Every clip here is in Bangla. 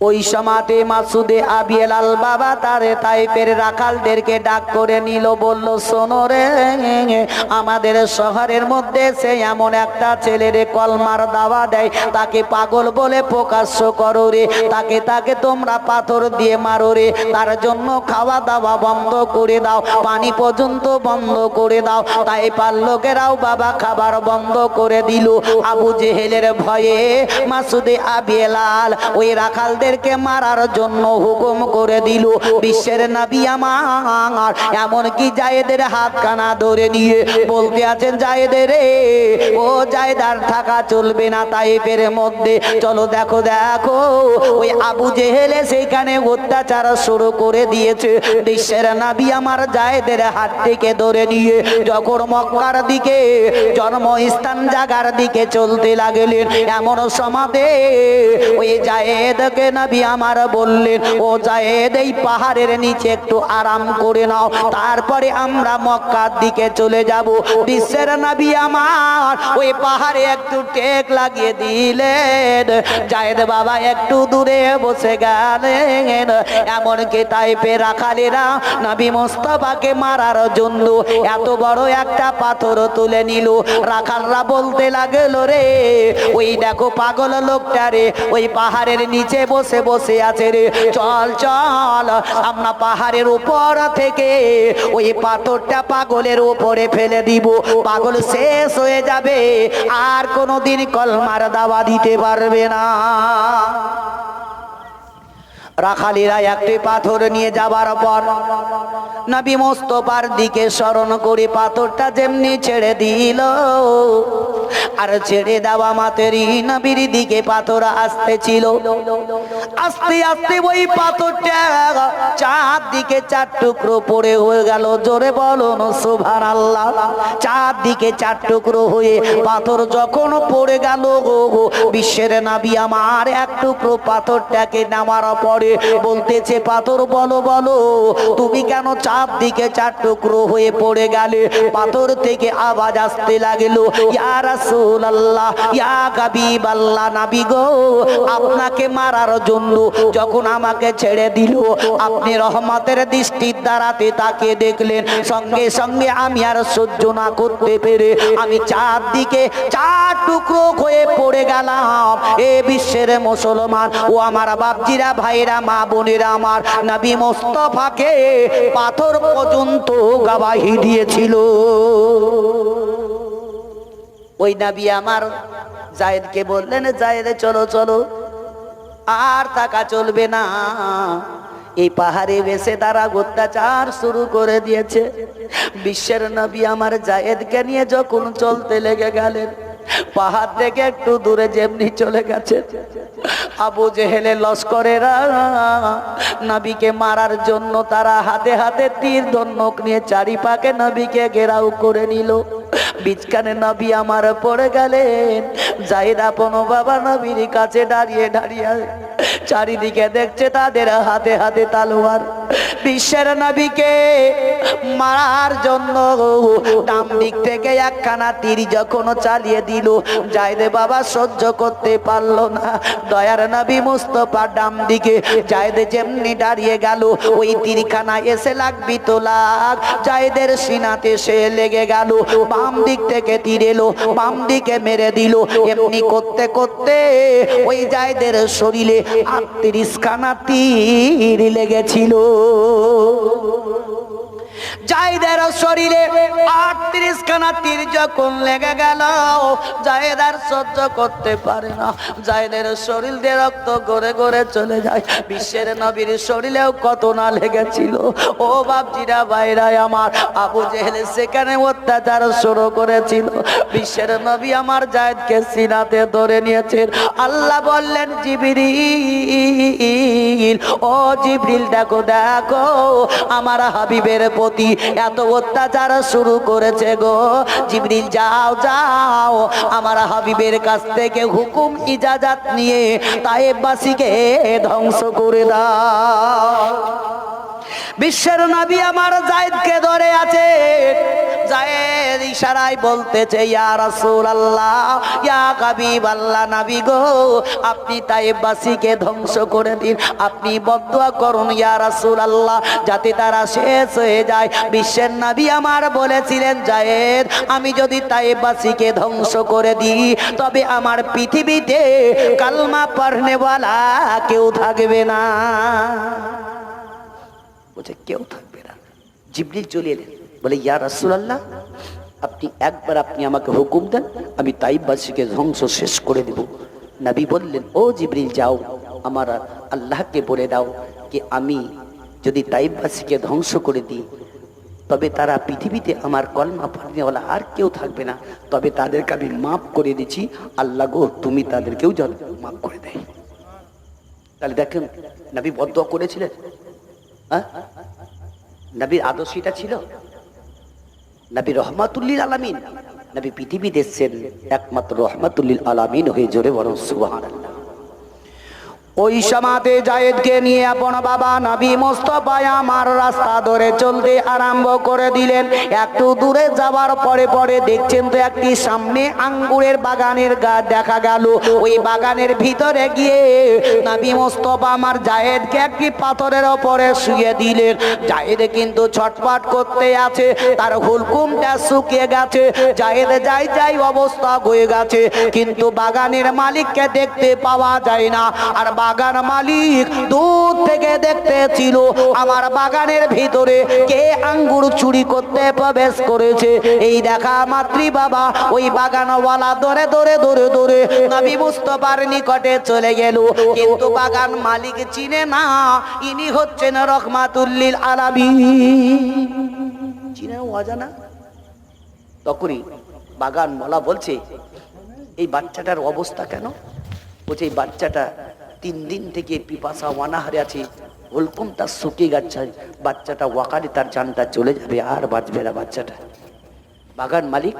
ওই সমাতে মাসুদে আবিয়েলাল বাবা তারে তাইপের রাখালদেরকে ডাক করে নিল, বলল, শোনো রে, আমাদের শহরের মধ্যে সে এমন একটা ছেলেরে কলমার দাওয়া দেয়, তাকে পাগল বলে প্রকাশ্য করো রে, তাকে তাকে তোমরা পাথর দিয়ে মারো রে, তার জন্য খাওয়া দাওয়া বন্ধ করে দাও, পানি পর্যন্ত বন্ধ করে দাও। তাই পার লোকেরাও বাবা খাবার বন্ধ করে দিল। আবু জেহেলের ভয়ে মাসুদে আবিয়েলাল ওই রাখালদেরকে মারার জন্য হুকুম করে দিল। বিশ্বের নাবি আমার, এমনকি জায়েদের হাত কানা ধরে নিয়ে বলতে আছেন জায়েদের ও জায়দার থাকা চলবে না তাইপের মধ্যে। চলো দেখো দেখো, ওই আবু জেহেলে সেইখানে অত্যাচার শুরু করে দিয়েছে। বিশ্বের নাবি আমার জায়েদের হাত থেকে ধরে নিয়ে যখন মক্কার দিকে জন্মস্থান জাগার দিকে চলতে লাগলেন, এমন সমাদে ওই জায়েদকে নবী আমার বললেন, ও জায়েদ, এই পাহাড়ের নিচে একটু আরাম করে নাও, তারপরে আমরা মক্কার দিকে চলে যাব। বিশ্বের নবী আমার ওই পাহাড়ে একটু টেক লাগিয়ে দিলেন। জায়েদ বাবা একটু দূরে বসে গেলেন। এমনকি তাইপে রাখালেরা নবী মোস্তফাকে মারার জন্য এত বড় একটা পাথর তুলে নিল। রাখালরা বলতে লাগল, রে, ওই দেখো পাগল লোকটা রে, ওই পাহাড়ের নিচে বসে বসে বসে আছে রে। চল চল, আমরা পাহাড়ের উপর থেকে ওই পাথরটা পাগলের উপরে ফেলে দিব। পাগল শেষ হয়ে যাবে, আর কোনোদিন কলমার দাওয়া দিতে পারবে না। রাখালিরা একটি পাথর নিয়ে যাবার পর নবী মোস্তফার দিকে স্মরণ করে পাথরটা যেমনি ছেড়ে দিল। আর ছেড়ে দেওয়া মাতেরই নবীর দিকে পাথর আসতে ছিল। আস্তে আস্তে ওই পাথরটা চার দিকে চার টুকরো পড়ে হয়ে গেল। জোরে বলো সুভান আল্লাহ চার দিকে চার টুকরো হয়ে পাথর যখন পড়ে গেল বিশ্বের নাবি আমার এক টুকরো পাথরটাকে নামার পরে বলতেছে, পাথর বলো বলো, তুমি কেন চার দিকে চার টুকরো হয়ে পড়ে গেলে? পাথর থেকে আওয়াজ আসতে লাগল ইয়া রাসূলুল্লাহ। ইয়া হাবিবাল্লাহ নাবি গো, আপনাকে মারার জন্য যখন আমাকে ছেড়ে দিল, আপনি রহমতের দৃষ্টির দ্বারাতে তাকে দেখলেন, সঙ্গে সঙ্গে আমি আর সহ্য না করতে পেরে আমি চার দিকে চার টুকরো হয়ে পড়ে গেলাম। এ বিশ্বের মুসলমান ও আমার বাপজিরা, ভাইরা, মা বোনেরা আমার নাবি মোস্তফাকে পাথর পর্যন্ত গাবাহি দিয়েছিল। ওই নবী আমার জায়েদকে বললেন, জায়েদ, চলো চলো। আর থাকা চলবে না। এই পাহাড়ে বেসে তারা অত্যাচার শুরু করে দিয়েছে। বিশ্বের নবী আমার জায়েদকে নিয়ে যখন চলতে লেগে গেলেন, পাহাড় থেকে একটু দূরে যেমনি চলে গেছে। আবু জেহেলে লস্করেরা নবীকে মারার জন্য তারা হাতে হাতে তীর ধন্যক নিয়ে চারিপাকে নবীকে ঘেরাও করে নিল। বিচকানে নবী আমার পড়ে গেলেন। জাহিদ আপন বাবা নবীর কাছে দাঁড়িয়ে দাঁড়িয়ে চারিদিকে দেখছে তাদের হাতে হাতে তালোয়ার। বিশ্বের নবীকে মারার জন্য ডান দিক থেকে একখানা তীর যখন চালিয়ে দিল জায়দে বাবা সহ্য করতে পারল না। দয়ার নবী মুস্তফা ডাম দিকে জায়দে যেমনি দাঁড়িয়ে গেল, ওই তীরখানা এসে লাগবি তো লাগ। জায়দের সিনাতে সে লেগে গেল, বাম দিক থেকে তীর এলো, বাম দিকে মেরে দিল। এমনি করতে করতে ওই জায়দের শরীরে আটত্রিশ তীর লেগেছিল। জায়দের শরীরে আটত্রিশ খানা তীর যখন লেগে গেল, জায়দার সহ্য করতে পারে না। জায়দের শরীর দিয়ে রক্ত গড়ে গড়ে চলে যায়। বিশ্বের নবীর শরীরেও কত না লেগেছিল। ও বাপজিরা বাইরাই আমার, আবু জেহেলে সেখানে অত্যাচার শুরু করেছিল। বিশ্বের নবী আমার জায়দকে সিনাতে ধরে নিয়েছেন। আল্লাহ বললেন জিবিরিল ও জিব্রিল, দেখো দেখো, আমার হাবিবের প্রতি এত অত্যাচার শুরু করেছে গো। জিব্রিল, যাও যাও, আমার হাবিবের কাছ থেকে হুকুম, ইজাজাত নিয়ে তাইবাসীকে ধ্বংস করে দাও। বিশ্বের নবী আমার জায়েদকে ধরে আছে। জায়েদ ইশারায় বলতেছে, ইয়া রাসূলুল্লাহ, ইয়া হাবিব আল্লাহ নবী গো, আপনি তাইবাসীকে ধ্বংস করে দিন। আপনি বদদুয়া করুন, ইয়া রাসূলুল্লাহ, যাতে তারা শেষ হয়ে যায়। বিশ্বের নবী আমার বলেছিলেন, জায়েদ, আমি যদি তাইবাসীকে ধ্বংস করে দিই, তবে আমার পৃথিবীতে কালমা পড়নেওয়ালা কেউ থাকবে না। বলছে, কেউ থাকবে না। জিবরিল চলে এলেন, বলে, ইয়া রাসূলুল্লাহ, আপনি একবার আপনি আমাকে হুকুম দেন, আমি তাইবাসীকে ধ্বংস শেষ করে দেব। নবী বললেন, ও জিবরিল, যাও, আমার আল্লাহকে বলে দাও যে, আমি যদি তাইবাসীকে ধ্বংস করে দিই, তবে তারা পৃথিবীতে আমার কলমা পড়নেওয়ালা আর কেউ থাকবে না। তবে তাদেরকে আমি মাফ করে দিচ্ছি। আল্লাহ গো, তুমি তাদেরকেও মাফ করে দেয়। তাহলে দেখেন, নবী বদ্ধ করেছিলেন। নবীর আদর্শটা ছিল? নবী রহমাতুল্লিল আলামিন। নবী পৃথিবী দেখছেন একমাত্র রহমাতুল্লিল আলামিন হয়ে জোরে বরং সুবাহান ওই সমাতে জায়েদকে নিয়ে আপন বাবা নবী মোস্তফায় আমার রাস্তা ধরে চলতে আরম্ভ করে দিলেন। একটু দূরে যাওয়ার পরে পরে দেখছেন তো একটি সামনে আঙ্গুরের বাগানের গাছ দেখা গেল। ওই বাগানের ভিতরে গিয়ে নবী মোস্তফা আমার জায়েদকে একটি পাথরের ওপরে শুয়ে দিলেন। জায়েদ কিন্তু ছটপট করতে আছে, তার হুলকুমটা শুকিয়ে গেছে। জায়েদ যাই যাই অবস্থা হয়ে গেছে, কিন্তু বাগানের মালিককে দেখতে পাওয়া যায় না। আর বাগান মালিক দূর থেকে দেখতে ছিল আমার বাগানের ভিতরে কে আঙ্গুর চুরি করতে প্রবেশ করেছে। এই দেখা মাতৃ বাবা ওই বাগানওয়ালা ধরে ধরে ধরে ধরে নবী মুস্তফার নিকটে চলে গেল। কিন্তু বাগান মালিক চিনে না, ইনি হচ্ছেন রহমাতুল্লিল আলামী চিনে অজানা? তখনই বাগান মালা বলছে, এই বাচ্চাটার অবস্থা কেন? বলছে, এই বাচ্চাটা তিন দিন থেকে পিপাসা ওয়ানাহারে আছে। হুলকুম তার শুকিয়ে যাচ্ছে বাচ্চাটা ওয়াকারে তার জানটা চলে যাবে, আর বাঁচবে না বাচ্চাটা। বাগান মালিক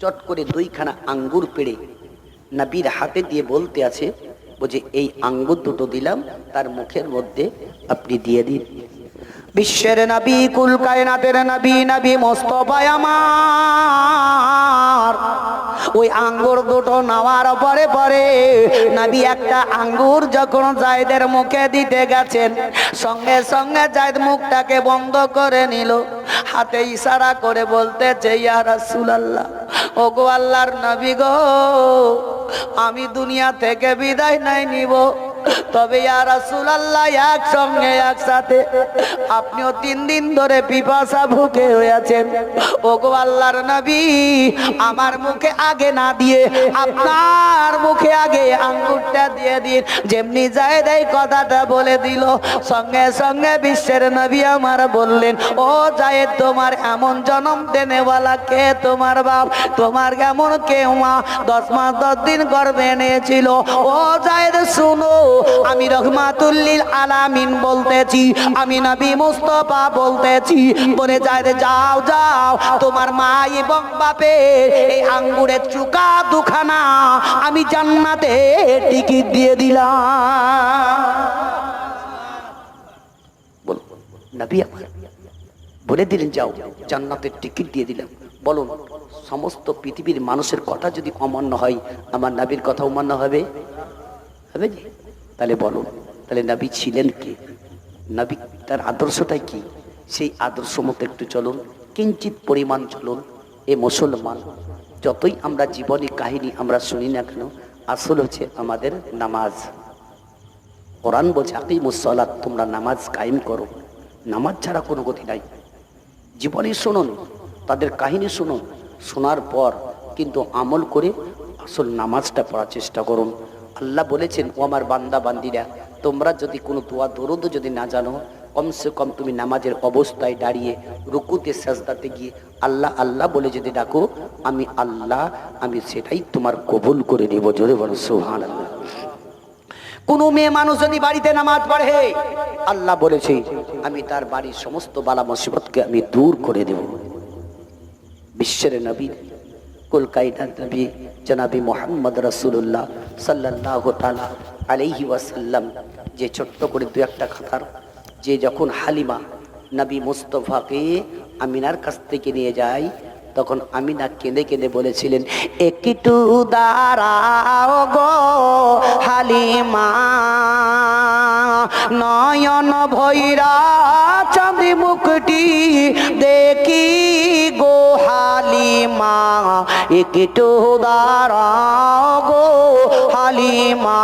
চট করে দুইখানা আঙ্গুর পেড়ে নাবির হাতে দিয়ে বলতে আছে, বলছে, এই আঙ্গুর দুটো দিলাম, তার মুখের মধ্যে আপনি দিয়ে দিন। বিশ্বের নবী, কুল কায়নাতের নবী নবী মোস্তফায় আমার। ওই আঙ্গুর দুটো নেওয়ার পরে পরে নবী একটা আঙ্গুর যখন জায়দের মুখে দিতে গেছেন, সঙ্গে সঙ্গে জায়দ মুখটাকে বন্ধ করে নিল, হাতে ইশারা করে বলতেছে, ইয়া ও গো আল্লাহর নবী গো, আমি দুনিয়া থেকে বিদায় নাই নিব। তবে একসঙ্গে, একসাথে। আপনিও তিন দিন ধরে পিপাসা ভুকে হয়েছেন। ওগো আল্লাহর নবী, আমার মুখে আগে না দিয়ে, আপনার মুখে আগে আঙ্গুরটা দিয়ে দিন। যেমনি যায় দেয় কথাটা বলে দিল, সঙ্গে সঙ্গে বিশ্বের নবী আমার বললেন, ও যায় তোমার এমন জন্ম দেনেওয়ালা কে তোমার বাপ? তোমার কেমন কে মা? দশ মাস, দশ দিন গর্বে এনেছিল। ও জায়দ, শুনো আমি রহমাতুল্লিল আলামিন বলতেছি, আমি নবী মুস্তফা বলতেছি, বলে যায় যাও যাও, তোমার মা এবং বাপে এই আঙ্গুরের চুকা দুখানা আমি জান্নাতে টিকিট দিয়ে দিলাম। নবী আমার, বলে দিলেন, যাও, জান্নাতের টিকিট দিয়ে দিলাম। বলুন, সমস্ত পৃথিবীর মানুষের কথা যদি অমান্য হয়, আমার নাবির কথা অমান্য হবে? হবে জি তাহলে বলো, তাহলে নাবি ছিলেন কে? নাবি, তার আদর্শটাই কি? সেই আদর্শ মতো একটু চলুন, কিঞ্চিত পরিমাণ চলুন। এ মুসলমান, যতই আমরা জীবনী, কাহিনী আমরা শুনি না কেন, আসল হচ্ছে আমাদের নামাজ। কোরআন বলছে আকিমুসলাত তোমরা নামাজ কায়েম করো। নামাজ ছাড়া কোনো গতি নাই। জীবনী শুনুন, তাদের কাহিনী শুনুন, শোনার পর কিন্তু আমল করে আসল নামাজটা পড়ার চেষ্টা করুন। আল্লাহ বলেছেন, ও আমার বান্দা, বান্দিরা, তোমরা যদি কোনো দোয়া দরুদ যদি না জানো, কমসে কম তুমি নামাজের অবস্থায় দাঁড়িয়ে রুকুতে, সাজদাতে গিয়ে আল্লাহ আল্লাহ বলে যদি ডাকো, আমি আল্লাহ, আমি সেটাই তোমার কবুল করে নেব। জোরে বলো সোহান কোন মেয়ে মানুষ যদি বাড়িতে নামাজ পড়ে, আল্লাহ বলেছে, আমি তার বাড়ির সমস্ত বালা মুসিবতকে আমি দূর করে দেব। বিশ্বের নবী কলকাইনার নবী জনাবি মোহাম্মদ রসুল্লাহ সাল্লাহ তালা আলাইহি ওয়াসাল্লাম, যে ছোট্ট করে দু একটা খাতার, যে যখন হালিমা নবী মুস্তফাকে আমিনার কাছ থেকে নিয়ে যায়, তখন আমিনা কেঁদে কেঁদে বলেছিলেন, একটু দাঁড়াও গো হালিমা, নয়ন ভৈরা চাঁদি মুখটি দেখি। হালিমা, একটু দাঁড়াও গো হালিমা।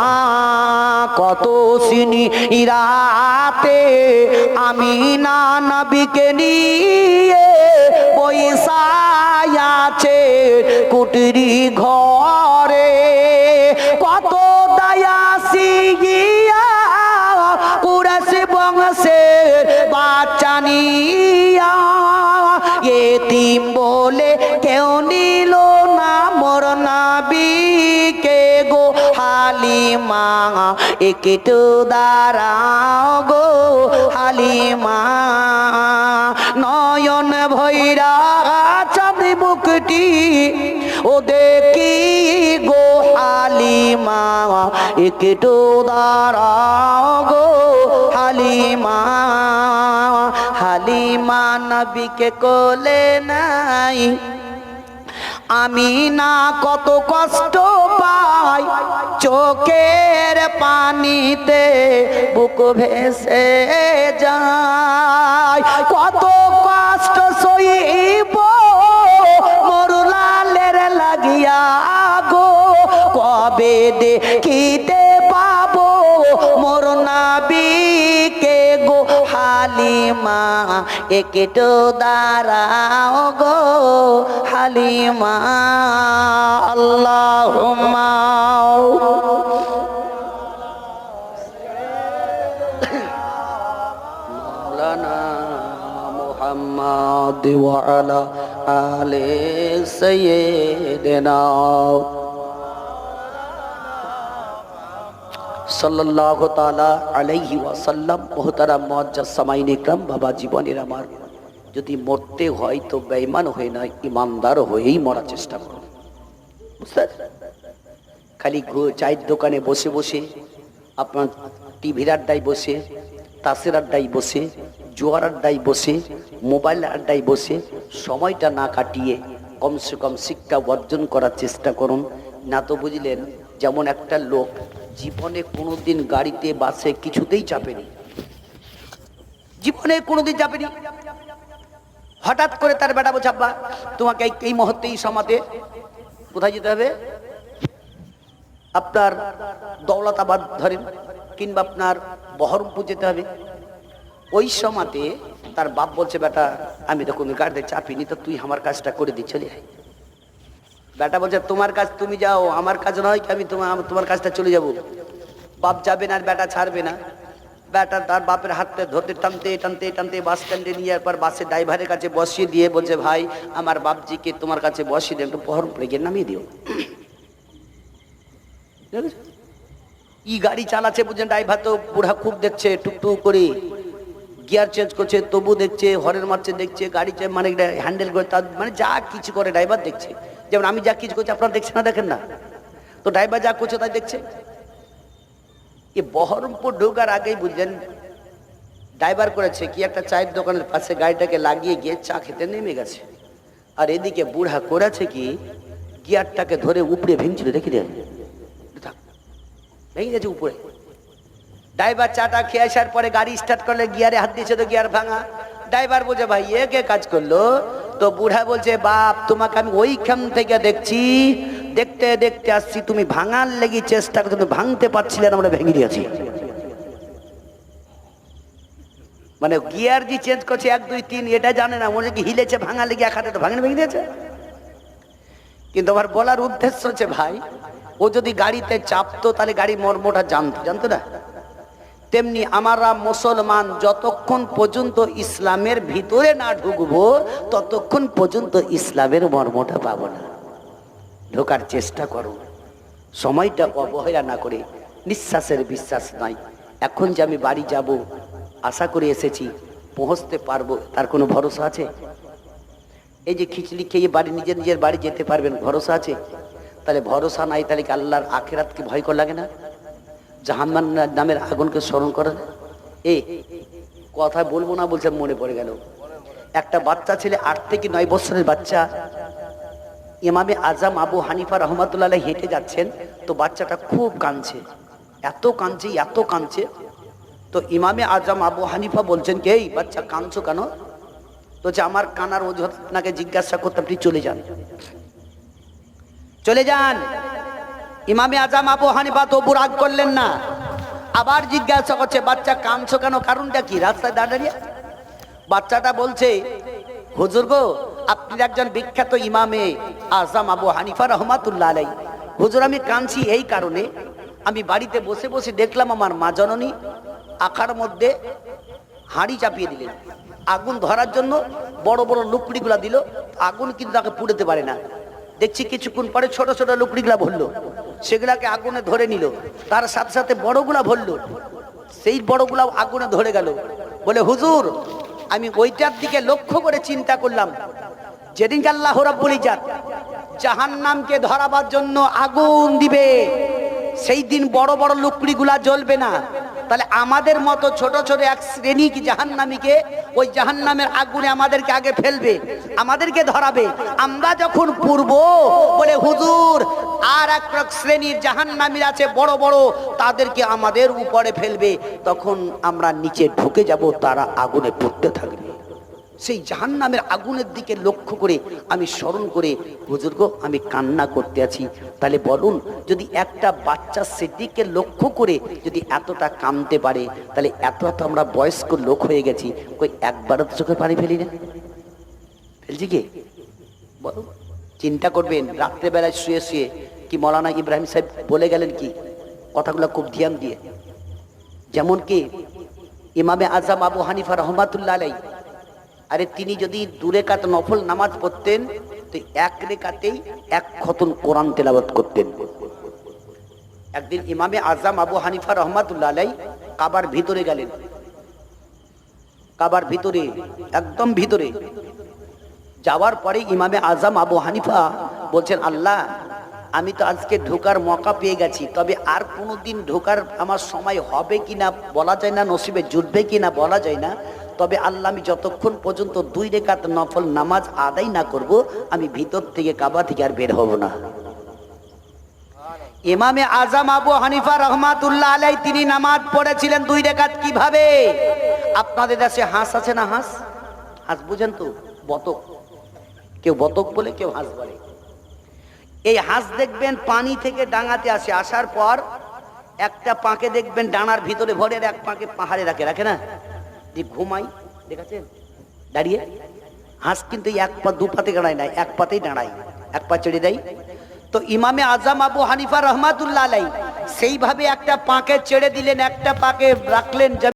কত সিনি রাতে আমি না নবীকে নিয়ে বৈশায়াছে কুটিরি ঘরে। কত দয়াসি গিয়া কুরাসি বংশের বাচ্চা নিয়া এতিম বলে কেউ নিল না, মোর নাবিকে গো হালিমা। একটু দাঁড়াও গো হালিমা। নয়ন ভৈরা চাঁদি মুখটি ও দেখি গো হালিমা। একটু দাঁড়াও গো হালিমা। হালিমা নবীকে কোলে নাই। আমি না কত কষ্ট পাই চোখের পানিতে বুক ভেসে যায়। কত কষ্ট সইব একটু দাঁড়াও গো হালিমা আল্লাহ مولانا محمد وعلى آل سيدنا বাবা জীবনের আমার। যদি মরতে হয় তো বেঈমান হয়ে নয় ইমানদার হয়েই মরার চেষ্টা করুন খালি চায়ের দোকানে বসে বসে, আপনার টিভির আড্ডায় বসে, তাসের আড্ডায় বসে, জোয়ার আড্ডায় বসে, মোবাইল আড্ডায় বসে, সময়টা না কাটিয়ে কমসে কম শিক্ষা অর্জন করার চেষ্টা করুন। না তো বুঝলেন, যেমন একটা লোক জীবনে কোনোদিন গাড়িতে, বাসে কিছুতেই চাপেনি। জীবনে কোনোদিন চাপেনি। হঠাৎ করে তার বেটা বলছে তোমাকে এই- এই মুহূর্তে, এই সমাতে কোথায় যেতে হবে? আপনার দৌলতাবাদ ধরেন কিংবা আপনার বহরমপুর যেতে হবে। ওই সময়তে তার বাপ বলছে, বেটা, আমি তো কোনো গাড়িতে চাপিনি, তো তুই আমার কাজটা করে দি চলে আয় বেটা বলছে, তোমার কাজ তুমি যাও, আমার কাজ নয় কি আমি তোমার তোমার কাজটা চলে যাব? বাপ যাবে না আর বেটা ছাড়বে না। বেটা তার বাপের হাতটা ধরতে টানতে টানতে টানতে বাস স্ট্যান্ডে নিয়ে একবার বাসের ড্রাইভারের কাছে বসিয়ে দিয়ে বলছে, ভাই, আমার বাপজিকে তোমার কাছে বসিয়ে দিয়ে একটু বহরমপুরে গিয়ে নামিয়ে দিও। ই গাড়ি চালাচ্ছে বুঝছেন, ড্রাইভার তো বুড়া খুব দেখছে, টুকটুক করে। গিয়ার চেঞ্জ করছে, তবু দেখছে হরের মারছে, দেখছে গাড়ি মানে হ্যান্ডেল করে তার মানে যা কিছু করে ড্রাইভার দেখছে। যেমন আমি যা কিছু করছি, আপনারা দেখছেন না, দেখেন না। তো ড্রাইভার যা করছে, তাই দেখছে। এ বহরমপুর ঢোকার আগেই বুঝলেন ড্রাইভার করেছে কি একটা চায়ের দোকানের পাশে গাড়িটাকে লাগিয়ে গিয়ে চা খেতে নেমে গেছে। আর এদিকে বুড়া করেছে কি, গিয়ারটাকে ধরে উপরে ভেঙছিল, দেখি দেন। ভেঙে গেছে উপরে। ড্রাইভার চাটা খেয়ে আসার পরে গাড়ি স্টার্ট করলে গিয়ারে হাত দিয়েছে তো গিয়ার ভাঙা। ড্রাইভার বলছে, ভাই, এ কে কাজ করল? তো বুড়া বলছে, বাপ, তোমাকে আমি ওইখান থেকে দেখছি। দেখতে দেখতে আসছি, তুমি ভাঙার লেগে চেষ্টা করছ, তুমি ভাঙতে পারছিলে না, আমরা ভেঙে দিয়েছি। মানে গিয়ার যে চেঞ্জ করছে, এক, দুই, তিন, এটা জানে না, মনে কি হিলেছে ভাঙা লেগে এক হাতে তো ভাঙনে ভেঙে দিয়েছে। কিন্তু আমার বলার উদ্দেশ্য হচ্ছে, ভাই, ও যদি গাড়িতে চাপতো, তাহলে গাড়ি মর্মটা জানতো জানতো না? তেমনি আমরা মুসলমান যতক্ষণ পর্যন্ত ইসলামের ভিতরে না ঢুকবো, ততক্ষণ পর্যন্ত ইসলামের মর্মটা পাবো না। ঢোকার চেষ্টা করো। সময়টা অবহেলা না করে, নিঃশ্বাসের বিশ্বাস নাই। এখন যে আমি বাড়ি যাব, আশা করে এসেছি, পৌঁছতে পারব, তার কোনো ভরসা আছে? এই যে খিচড়ি খেয়ে বাড়ি, নিজের নিজের বাড়ি যেতে পারবেন, ভরসা আছে? তাহলে ভরসা নাই, তাহলে কি আল্লাহর আখেরাতকে ভয় কর লাগে না? জাহান্নান নামের আগুনকে স্মরণ করে? এ, কথা বলব না বলছে মনে পড়ে গেল। একটা বাচ্চা ছেলে আট থেকে নয় বছরের বাচ্চা। ইমামে আজাম আবু হানিফা রহমতুল্লাহ হেঁটে যাচ্ছেন, তো বাচ্চাটা খুব কাঁদছে। এত কাঁদছে এত কাঁদছে। তো ইমামে আজম আবু হানিফা বলছেন কি, এই বাচ্চা কাঁদছো কেন? তো যে আমার কানার অজুহাত আপনাকে জিজ্ঞাসা করতে আপনি চলে যান। চলে যান। ইমামে আজাম আবু হানিফা তবু রাগ করলেন না। আবার জিজ্ঞাসা করছে, বাচ্চা কাঁদছো কেন? কারণটা কি? রাস্তায় দাঁড়িয়ে বাচ্চাটা বলছে, হুজুর গো, আপনি একজন বিখ্যাত ইমামে আজাম আবু হানিফা রহমাতুল্লাহ আলাই হুজুর, আমি কাঁদছি এই কারণে। আমি বাড়িতে বসে বসে দেখলাম আমার মা জননী আখার মধ্যে হাঁড়ি চাপিয়ে দিলেন। আগুন ধরার জন্য বড় বড় লুকড়িগুলা দিল। আগুন কিন্তু তাকে পুড়েতে পারে না। দেখছি কিছুক্ষণ পরে ছোট ছোট লুকড়িগুলা ভরলো। সেগুলাকে আগুনে ধরে নিল। তার সাথে সাথে বড়গুলা ভরল সেই বড়গুলা আগুনে ধরে গেল। বলে, হুজুর, আমি ওইটার দিকে লক্ষ্য করে চিন্তা করলাম। যেদিন আল্লাহ রাব্বুল ইজাত জাহান্নামকে ধরাবার জন্য আগুন দিবে, সেই দিন বড় বড় লুকড়িগুলা জ্বলবে না। তাহলে আমাদের মতো ছোট ছোট এক শ্রেণি কি জাহান্নামীকে? ওই জাহান্নামের আগুনে আমাদেরকে আগে ফেলবে, আমাদেরকে ধরাবে। আমরা যখন পূর্ব, বলে হুজুর, আর এক শ্রেণির জাহান্নামীর আছে বড় বড়, তাদেরকে আমাদের উপরে ফেলবে। তখন আমরা নিচে ঢুকে যাব, তারা আগুনে পড়তে থাকবে। সেই জাহান্নামের আগুনের দিকে লক্ষ্য করে আমি স্মরণ করে বুজুর্গ আমি কান্না করতে আছি। তাহলে বলুন, যদি একটা বাচ্চা সেদিকে লক্ষ্য করে যদি এতটা কামতে পারে, তাহলে এত এত আমরা বয়স্ক লোক হয়ে গেছি, কই একবারও তো চোখে পানি ফেলি না? ফেলছি কি? বলো চিন্তা করবেন, রাত্রেবেলায় শুয়ে শুয়ে কি মৌলানা ইব্রাহিম সাহেব বলে গেলেন কি? কথাগুলো খুব ধ্যান দিয়ে। যেমন কি, ইমামে আজম আবু হানিফা রহমাতুল্লাহ আলাই আরে তিনি যদি দূরে কাত নফল নামাজ পড়তেন, তো এক রেখাতেই এক খতন কোরআন তেলাবত করতেন। একদিন ইমামে আজম আবু হানিফা রহমাতুল্লাহ আলাই কাবার ভিতরে গেলেন। কাবার ভিতরে, একদম ভিতরে। যাওয়ার পরে ইমামে আজম আবু হানিফা বলছেন, আল্লাহ, আমি তো আজকে ঢোকার মকা পেয়ে গেছি, তবে আর কোনো দিন ঢোকার আমার সময় হবে কি না বলা যায় না, নসিবে জুটবে কি না বলা যায় না তবে আল্লাহ আমি যতক্ষণ পর্যন্ত দুই রেখাত নফল নামাজ আদায় না করব, আমি ভিতর থেকে কাবা থেকে আর বের হব না। ইমামে আজম আবু হানিফা রহমাতুল্লাহ আলাই তিনি নামাজ পড়েছিলেন দুই রেখাত কীভাবে? আপনাদের দেশে হাঁস আছে না হাঁস? হাঁস বুঝেন তো, বতক। কেউ বতক বলে, কেউ হাঁস বলে। এই হাঁস দেখবেন পানি থেকে ডাঙাতে আসে, আসার পর একটা পাকে দেখবেন ডানার ভিতরে ভরে এক পাকে পাহাড়ে রাখে রাখে না? যে ঘুমাই, দেখেছেন? দাঁড়িয়ে। হাঁস কিন্তু এক পা দু পাতে দাঁড়ায় নাই, এক পাতেই দাঁড়ায়, এক পা ছেড়ে দেয়। তো ইমামে আজম আবু হানিফা রহমাতুল্লাহ আলাই সেইভাবে একটা পাকে ছেড়ে দিলেন, একটা পাকে রাখলেন